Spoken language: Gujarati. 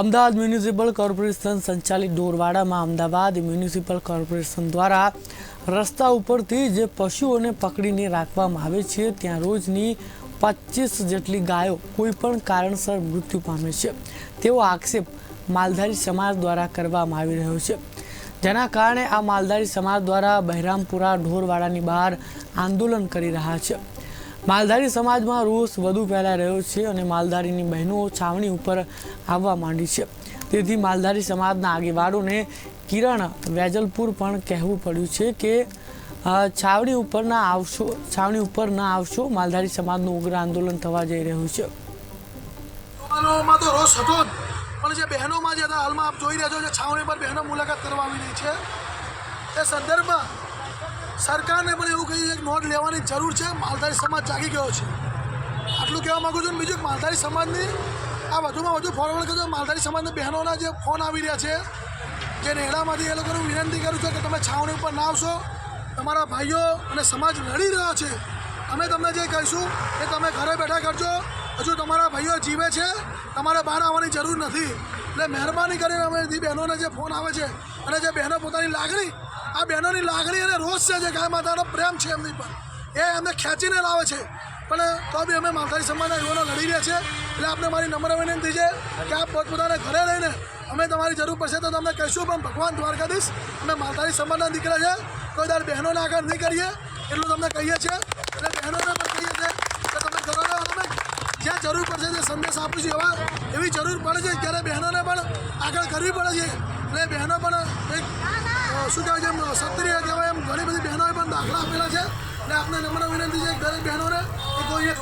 અમદાવાદ મ્યુનિસિપલ કોર્પોરેશન સંચાલિત ઢોરવાડામાં અમદાવાદ મ્યુનિસિપલ કોર્પોરેશન દ્વારા રસ્તા ઉપરથી જે પશુઓને પકડીને રાખવામાં આવે છે, ત્યાં રોજની પચીસ જેટલી ગાયો કોઈ પણ કારણસર મૃત્યુ પામે છે. તેવો આક્ષેપ માલધારી સમાજ દ્વારા કરવામાં આવી રહ્યો છે. જેના કારણે આ માલધારી સમાજ દ્વારા બહેરામપુરા ઢોરવાડાની બહાર આંદોલન કરી રહ્યા છે. માલધારી સમાજમાં રોષ વધુ ફેલાઈ રહ્યો છે અને માલધારીની બહેનો છાવણી ઉપર આવવા માંડી છે. તેથી માલધારી સમાજના આગેવાનોને કિરણ વેજલપુર પણ કહેવું પડ્યું છે કે છાવણી ઉપર ના આવશો, છાવણી ઉપર ના આવશો, માલધારી સમાજનું ઉગ્ર આંદોલન થવા જઈ રહ્યું છે. પણ જે બહેનોમાં જે હાલમાં આપ જોઈ રહ્યા છો જે છાવણી પર બહેનો મુલાકાત કરવા આવી રહી છે. તે સંદર્ભમાં સરકારને પણ એવું કહ્યું છે કે નોંધ લેવાની જરૂર છે. માલધારી સમાજ જાગી ગયો છે. આટલું કહેવા માગું છું બીજું માલધારી સમાજની આ વધુમાં વધુ ફોરવર્ડ કરજો. માલધારી સમાજના બહેનોના જે ફોન આવી રહ્યા છે, જે નેડામાંથી એ લોકોને વિનંતી કરું છું કે તમે છાવણી ઉપર ના આવશો. તમારા ભાઈઓ અને સમાજ લડી રહ્યો છે. અમે તમને જે કહીશું એ તમે ઘરે બેઠા કરજો. હજુ તમારા ભાઈઓ જીવે છે. તમારે બહાર આવવાની જરૂર નથી. એટલે મહેરબાની કરીને અમે બહેનોને જે ફોન આવે છે અને જે બહેનો પોતાની લાગણી આ બહેનોની લાગણી અને રોષ છે જે ગાય માતાનો પ્રેમ છે એમની પર. એ એમને ખેંચીને લાવે છે. પણ તો બી અમે માલધારી સમાજના યુવાનો લડી રહ્યા છે એટલે આપણે મારી નમ્ર વિનંતી છે કે આપ પોતપોતાના ઘરે રહીને અમે તમારી જરૂર પડશે તો તમને કહીશું, પણ ભગવાન દ્વારકાધીશ, અમે માલધારી સમાજના દીકરા છે. કોઈ દર બહેનોને આગળ નહીં કરીએ એટલું તમને કહીએ છીએ. એટલે બહેનોને પણ કહીએ છીએ કે તમે ઘરોને અમે જ્યાં જરૂર પડશે તે સંદેશ આપીશું એવા, એવી જરૂર પડે છે. ત્યારે બહેનોને પણ આગળ કરવી પડે છે. એટલે બહેનો પણ એક શું કહેવાય છે ક્ષત્રિય કહેવાય એમ ઘણી બધી બહેનોએ પણ દાખલા આપેલા છે. અને આપને નમ્ર વિનંતી છે દરેક બહેનોને, કે કોઈ એક